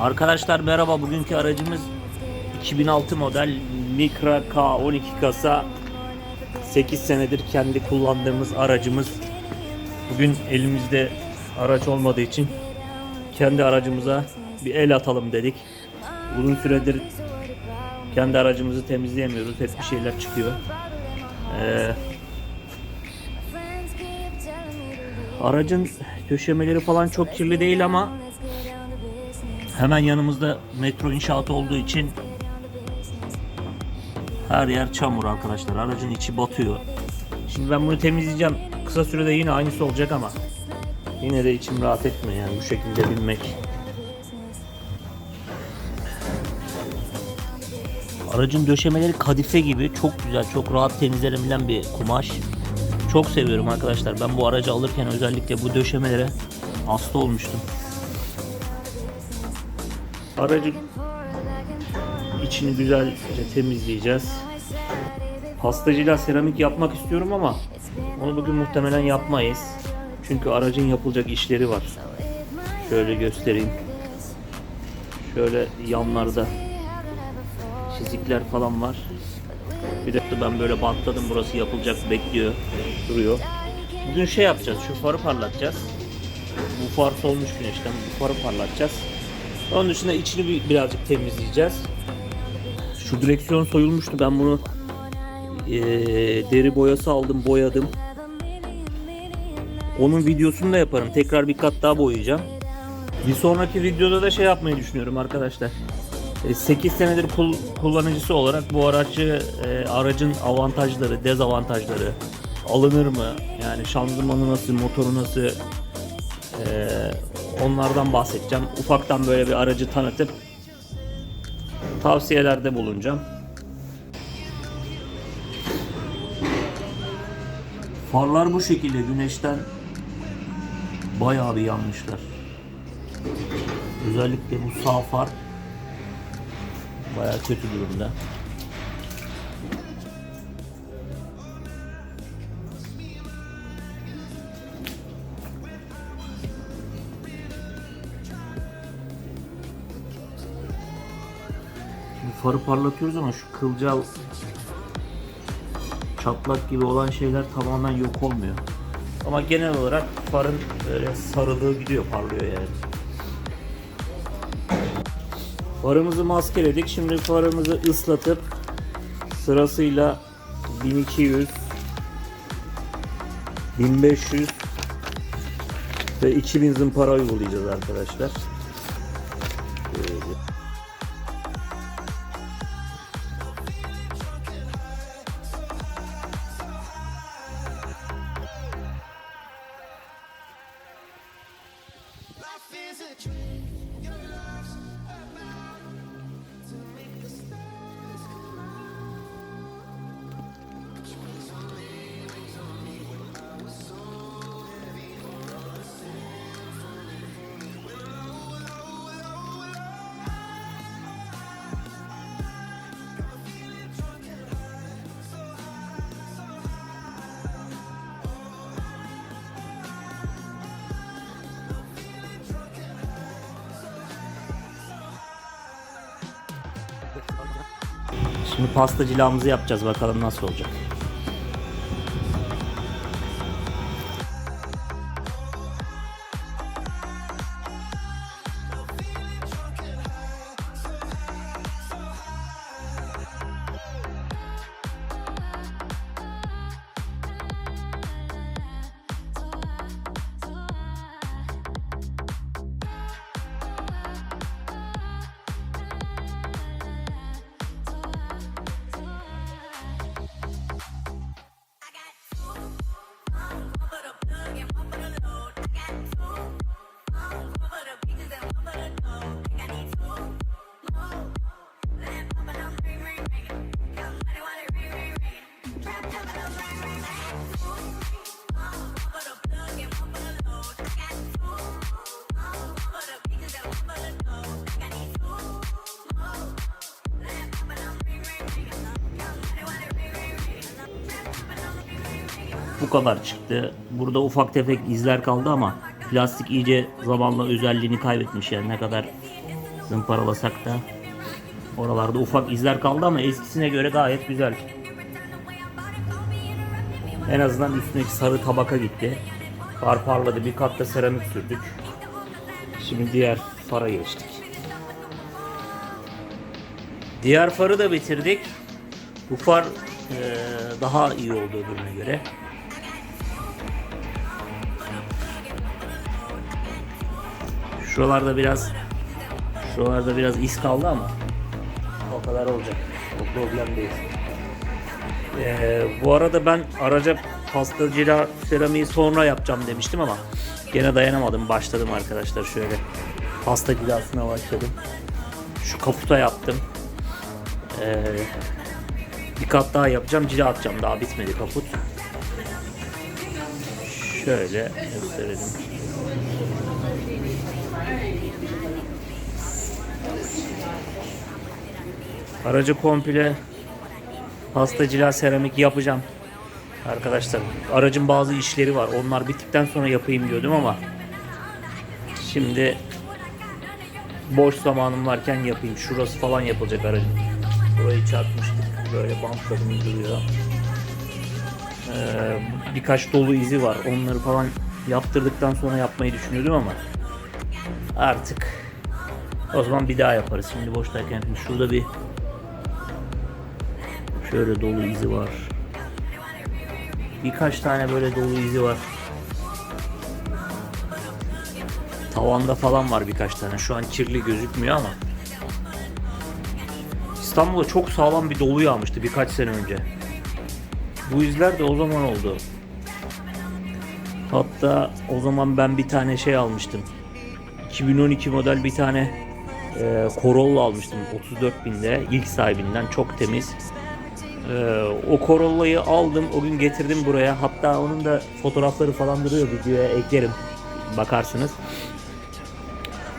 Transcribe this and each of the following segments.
Arkadaşlar merhaba. Bugünkü aracımız 2006 model Micra K12 kasa 8 senedir kendi kullandığımız aracımız. Bugün elimizde araç olmadığı için kendi aracımıza bir el atalım dedik. Uzun süredir kendi aracımızı temizleyemiyoruz. Hep bir şeyler çıkıyor. Ee, aracın döşemeleri falan çok kirli değil ama Hemen yanımızda metro inşaatı olduğu için her yer çamur arkadaşlar. Aracın içi batıyor. Şimdi ben bunu temizleyeceğim. Kısa sürede yine aynısı olacak ama yine de içim rahat etmiyor yani bu şekilde binmek. Aracın döşemeleri kadife gibi çok güzel, çok rahat temizlenebilen bir kumaş. Çok seviyorum arkadaşlar. Ben bu aracı alırken özellikle bu döşemelere hasta olmuştum. Aracın içini güzelce temizleyeceğiz. Pastacıyla seramik yapmak istiyorum ama onu bugün muhtemelen yapmayız. Çünkü aracın yapılacak işleri var. Şöyle göstereyim. Şöyle yanlarda çizikler falan var. Bir de ben böyle bantladım burası yapılacak bekliyor duruyor. Bugün şey yapacağız şu farı parlatacağız. Bu far solmuş güneşten bu farı parlatacağız. Onun dışında içini bir, birazcık temizleyeceğiz. Şu direksiyon soyulmuştu. Ben bunu eee, deri boyası aldım, boyadım. Onun videosunu da yaparım. Tekrar bir kat daha boyayacağım. Bir sonraki videoda da şey yapmayı düşünüyorum arkadaşlar. 8 senedir kul- kullanıcısı olarak bu aracı e, aracın avantajları, dezavantajları alınır mı? Yani şanzımanı nasıl, motoru nasıl, ee, onlardan bahsedeceğim. Ufaktan böyle bir aracı tanıtıp tavsiyelerde bulunacağım. Farlar bu şekilde güneşten bayağı bir yanmışlar. Özellikle bu sağ far bayağı kötü durumda. Farı parlatıyoruz ama şu kılcal çatlak gibi olan şeyler tamamen yok olmuyor. Ama genel olarak farın böyle sarılığı gidiyor, parlıyor yani. Farımızı maskeledik. Şimdi farımızı ıslatıp sırasıyla 1200 1500 ve 2000 zımpara uygulayacağız arkadaşlar. Şimdi pasta cilamızı yapacağız bakalım nasıl olacak. Bu kadar çıktı. Burada ufak tefek izler kaldı ama plastik iyice zamanla özelliğini kaybetmiş yani ne kadar zımparalasak da oralarda ufak izler kaldı ama eskisine göre gayet güzel. En azından üstündeki sarı tabaka gitti. Far parladı. Bir kat da seramik sürdük. Şimdi diğer fara geçtik. Diğer farı da bitirdik. Bu far eee, daha iyi oldu öbürüne göre. Şuralarda biraz şuralarda biraz iz kaldı ama o kadar olacak. O problem değil. Ee, bu arada ben araca pastacıyla seramiği sonra yapacağım demiştim ama gene dayanamadım. Başladım arkadaşlar şöyle. Pasta cilasına başladım. Şu kaputa yaptım. Ee, bir kat daha yapacağım. Cila atacağım. Daha bitmedi kaput. Şöyle gösterelim. Aracı komple pasta cila seramik yapacağım. Arkadaşlar aracın bazı işleri var. Onlar bittikten sonra yapayım diyordum ama şimdi boş zamanım varken yapayım. Şurası falan yapılacak aracın. Burayı çarpmıştık. Böyle bantladım duruyor. Ee, birkaç dolu izi var. Onları falan yaptırdıktan sonra yapmayı düşünüyordum ama artık o zaman bir daha yaparız. Şimdi boştayken. Şurada bir Şöyle dolu izi var. Birkaç tane böyle dolu izi var. Tavanda falan var birkaç tane. Şu an kirli gözükmüyor ama. İstanbul'da çok sağlam bir dolu yağmıştı birkaç sene önce. Bu izler de o zaman oldu. Hatta o zaman ben bir tane şey almıştım. 2012 model bir tane e, Corolla almıştım 34 binde ilk sahibinden çok temiz. Ee, o Corolla'yı aldım o gün getirdim buraya hatta onun da fotoğrafları falan duruyor videoya eklerim bakarsınız.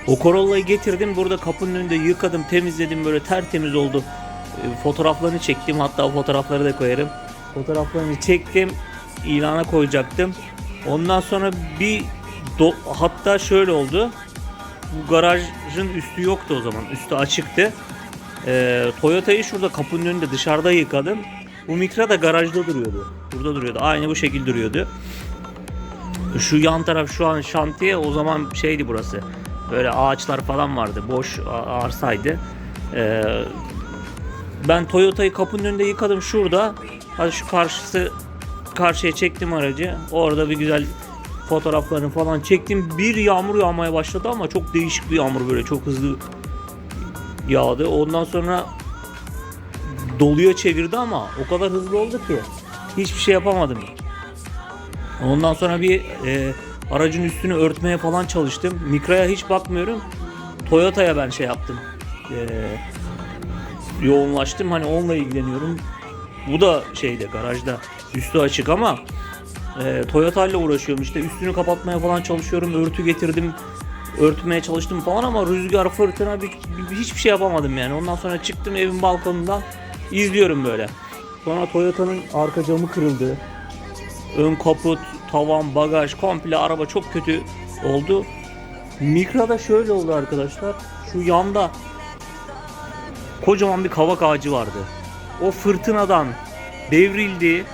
O Corolla'yı getirdim burada kapının önünde yıkadım temizledim böyle tertemiz oldu. Ee, fotoğraflarını çektim hatta o fotoğrafları da koyarım. Fotoğraflarını çektim ilana koyacaktım. Ondan sonra bir do- hatta şöyle oldu. Bu garajın üstü yoktu o zaman üstü açıktı. Ee, Toyota'yı şurada kapının önünde dışarıda yıkadım. Bu Micra da garajda duruyordu. Burada duruyordu. Aynı bu şekilde duruyordu. Şu yan taraf şu an şantiye o zaman şeydi burası. Böyle ağaçlar falan vardı. Boş arsaydı. Ee, ben Toyota'yı kapının önünde yıkadım şurada. Hadi şu karşısı karşıya çektim aracı. Orada bir güzel fotoğraflarını falan çektim. Bir yağmur yağmaya başladı ama çok değişik bir yağmur böyle çok hızlı yağdı. Ondan sonra doluya çevirdi ama o kadar hızlı oldu ki hiçbir şey yapamadım. Ondan sonra bir e, aracın üstünü örtmeye falan çalıştım. Mikra'ya hiç bakmıyorum. Toyota'ya ben şey yaptım. E, yoğunlaştım. Hani onunla ilgileniyorum. Bu da şeyde garajda üstü açık ama e, Toyota ile uğraşıyorum işte üstünü kapatmaya falan çalışıyorum. Örtü getirdim örtmeye çalıştım falan ama rüzgar, fırtına bir, bir- hiçbir şey yapamadım yani. Ondan sonra çıktım evin balkonundan izliyorum böyle. Sonra Toyota'nın arka camı kırıldı. Ön kaput, tavan, bagaj, komple araba çok kötü oldu. Mikra'da şöyle oldu arkadaşlar. Şu yanda kocaman bir kavak ağacı vardı. O fırtınadan devrildi.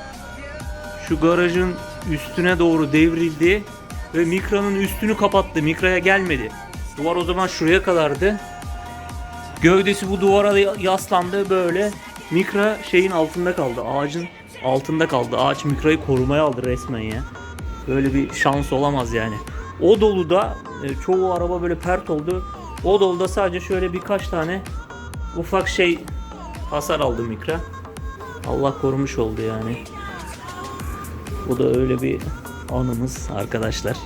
Şu garajın üstüne doğru devrildi ve Mikra'nın üstünü kapattı. Mikra'ya gelmedi. Duvar o zaman şuraya kadardı. Gövdesi bu duvara yaslandı böyle. Mikra şeyin altında kaldı. Ağacın altında kaldı. Ağaç Mikra'yı korumaya aldı resmen ya. Böyle bir şans olamaz yani. O doluda e, çoğu araba böyle pert oldu. O doluda sadece şöyle birkaç tane ufak şey hasar aldı Mikra. Allah korumuş oldu yani. Bu da öyle bir anımız arkadaşlar.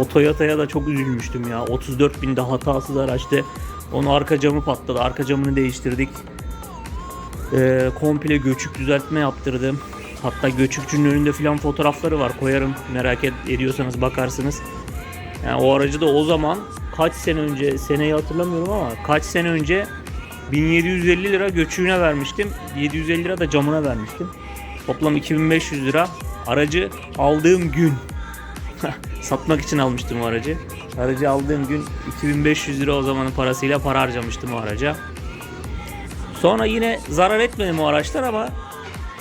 O Toyota'ya da çok üzülmüştüm ya. 34 binde hatasız araçtı. Onun arka camı patladı. Arka camını değiştirdik. Ee, komple göçük düzeltme yaptırdım. Hatta göçükçünün önünde filan fotoğrafları var. Koyarım merak ed- ediyorsanız bakarsınız. Yani o aracı da o zaman kaç sene önce seneyi hatırlamıyorum ama kaç sene önce 1750 lira göçüğüne vermiştim. 750 lira da camına vermiştim. Toplam 2500 lira. Aracı aldığım gün satmak için almıştım o aracı. Aracı aldığım gün 2500 lira o zamanın parasıyla para harcamıştım o araca. Sonra yine zarar etmedim o araçlar ama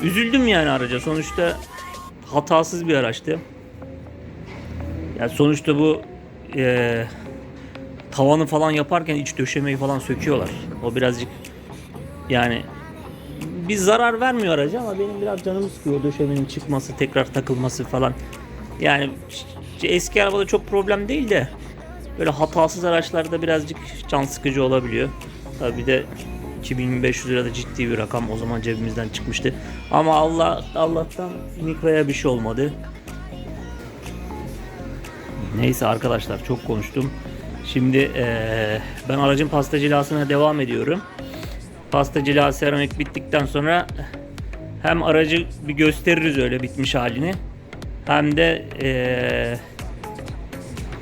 üzüldüm yani araca. Sonuçta hatasız bir araçtı. Yani sonuçta bu eee, tavanı falan yaparken iç döşemeyi falan söküyorlar. O birazcık yani bir zarar vermiyor araca ama benim biraz canımı sıkıyor döşemenin çıkması, tekrar takılması falan. Yani eski arabada çok problem değil de böyle hatasız araçlarda birazcık can sıkıcı olabiliyor. Tabii bir de 2500 lira da ciddi bir rakam o zaman cebimizden çıkmıştı. Ama Allah Allah'tan Mikra'ya bir şey olmadı. Neyse arkadaşlar çok konuştum. Şimdi eee, ben aracın pasta cilasına devam ediyorum. Pasta cila seramik bittikten sonra hem aracı bir gösteririz öyle bitmiş halini. Hem de eee,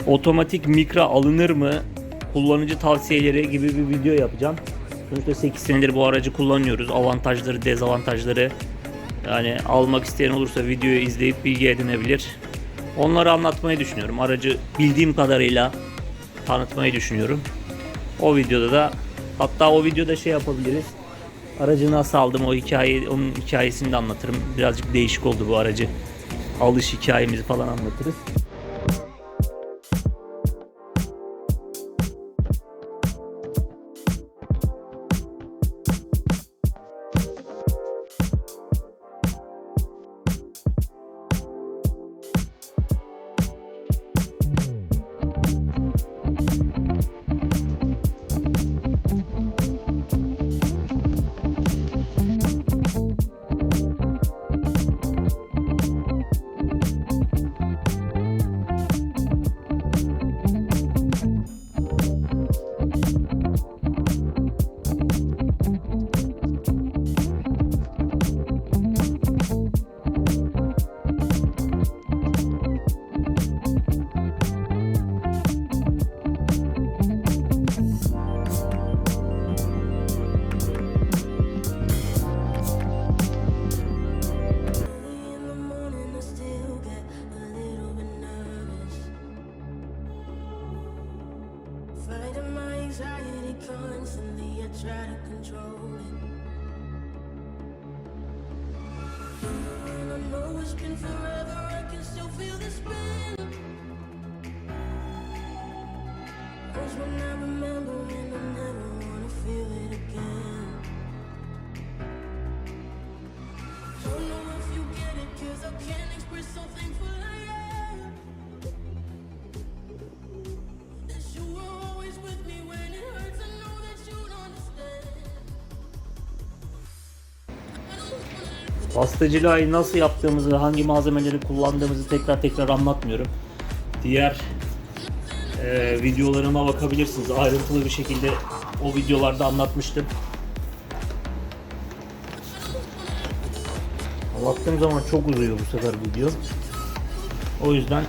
otomatik mikra alınır mı? Kullanıcı tavsiyeleri gibi bir video yapacağım. Sonuçta 8 senedir bu aracı kullanıyoruz. Avantajları, dezavantajları. Yani almak isteyen olursa videoyu izleyip bilgi edinebilir. Onları anlatmayı düşünüyorum. Aracı bildiğim kadarıyla tanıtmayı düşünüyorum. O videoda da hatta o videoda şey yapabiliriz. Aracı nasıl aldım o hikayeyi, onun hikayesini de anlatırım. Birazcık değişik oldu bu aracı. Alış hikayemizi falan anlatırız. Fighting my anxiety constantly, I try to control it. And I know it's been forever, I can still feel the spin. Cause when I remember and I never wanna feel it again. Don't know if you get it, cause I can't express how Pastacılığı nasıl yaptığımızı, hangi malzemeleri kullandığımızı tekrar tekrar anlatmıyorum. Diğer e, videolarıma bakabilirsiniz. Ayrıntılı bir şekilde o videolarda anlatmıştım. Anlattığım zaman çok uzuyor bu sefer video. O yüzden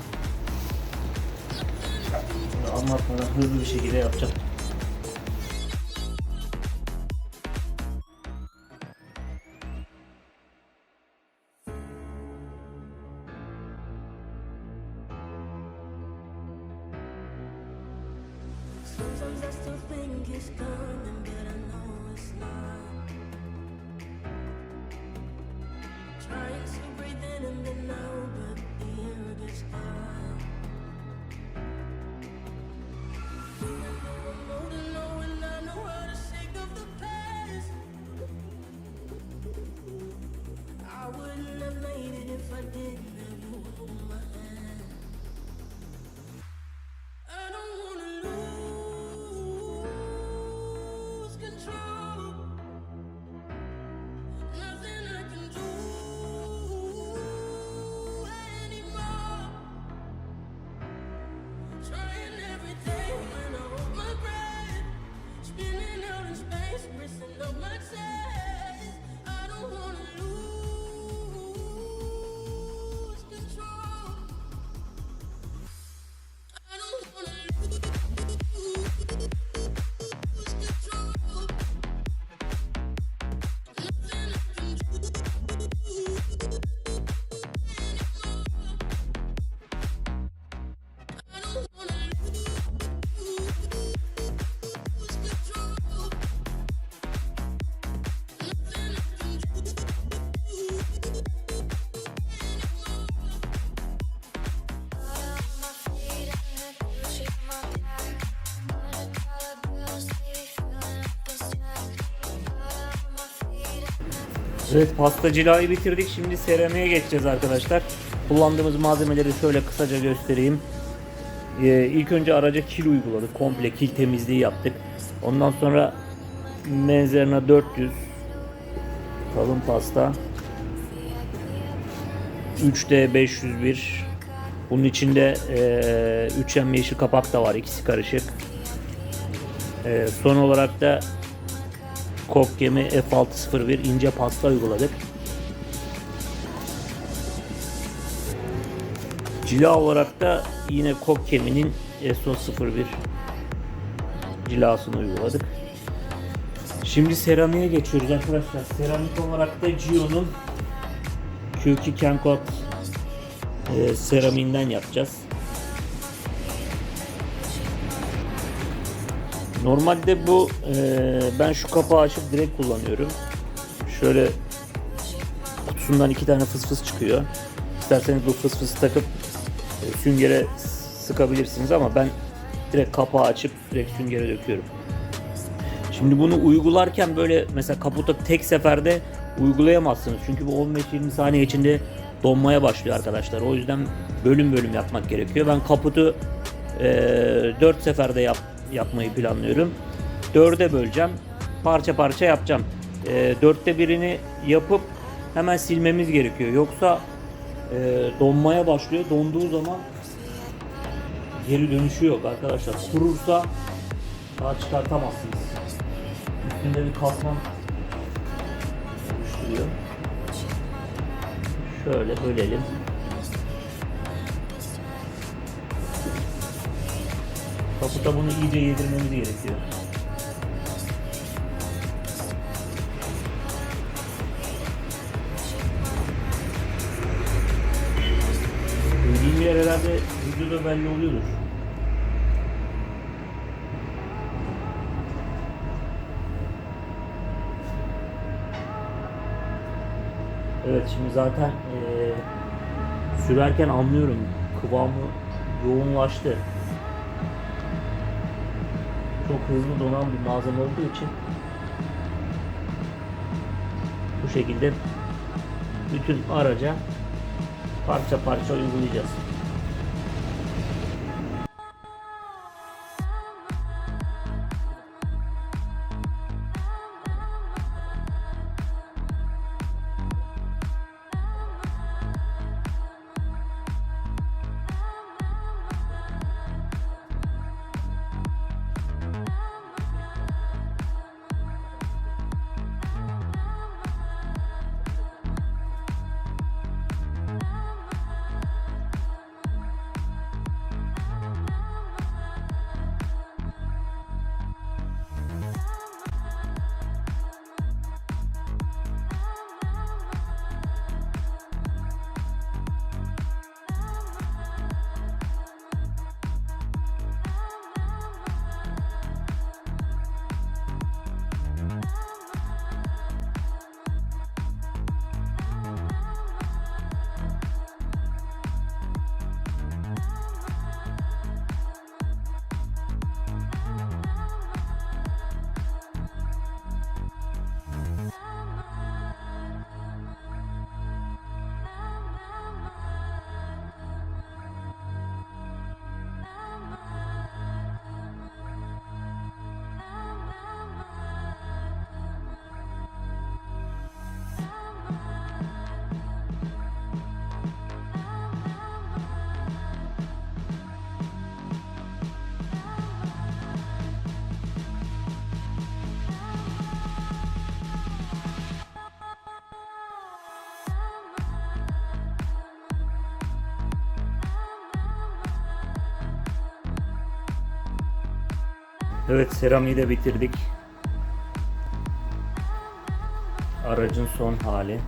anlatmadan hızlı bir şekilde yapacağım. And then out, Evet pasta cilayı bitirdik. Şimdi seramiğe geçeceğiz arkadaşlar. Kullandığımız malzemeleri şöyle kısaca göstereyim. Ee, ilk önce araca kil uyguladık. Komple kil temizliği yaptık. Ondan sonra menzerine 400 kalın pasta 3D 501 bunun içinde e, 3M yeşil kapak da var ikisi karışık E, son olarak da Kop gemi F601 ince pasta uyguladık Cila olarak da yine Kop geminin SO01 cilasını uyguladık. Şimdi seramiğe geçiyoruz arkadaşlar. Seramik olarak da Gio'nun Q2 Kenkot e, seramiğinden yapacağız. Normalde bu e, ben şu kapağı açıp direkt kullanıyorum. Şöyle kutusundan iki tane fıs fıs çıkıyor. İsterseniz bu fıs fıs takıp e, süngere sıkabilirsiniz ama ben direkt kapağı açıp direkt süngere döküyorum. Şimdi bunu uygularken böyle mesela kaputa tek seferde uygulayamazsınız. Çünkü bu 15-20 saniye içinde donmaya başlıyor arkadaşlar. O yüzden bölüm bölüm yapmak gerekiyor. Ben kaputu e, 4 seferde yap, yapmayı planlıyorum. 4'e böleceğim. Parça parça yapacağım. E, 4'te birini yapıp hemen silmemiz gerekiyor. Yoksa e, donmaya başlıyor. Donduğu zaman geri dönüşü yok arkadaşlar. Kurursa daha çıkartamazsınız. Üstünde bir katman oluşturuyor. Şöyle bölelim. Kaputa bunu iyice yedirmemiz gerekiyor. Dediğim yer herhalde videoda belli oluyordur. Evet şimdi zaten eee, sürerken anlıyorum kıvamı yoğunlaştı. Çok hızlı donan bir malzeme olduğu için bu şekilde bütün araca parça parça uygulayacağız. Evet seramiği de bitirdik. Aracın son hali.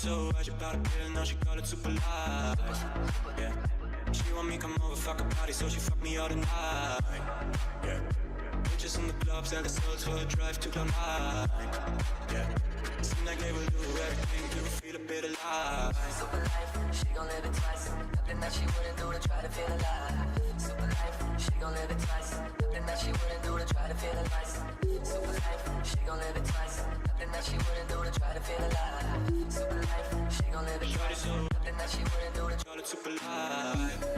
So high, she bought a pill, now she call it super light. Yeah. She want me come over, fuck a party, so she fuck me all the night. Yeah. Bitches in the clubs and the souls for a drive to climb nine. Yeah. Seem like they will do everything to feel a bit alive. Super life, she gon' live it twice. Nothing that she wouldn't do to try to feel alive. Super life, she gon' live it twice. Nothing that she wouldn't do to try to feel alive. Super life, she gon' live it twice. Nothing that she wouldn't do to try to feel alive. Super life, she gon' live it twice. Nothing that she wouldn't do to call it super light.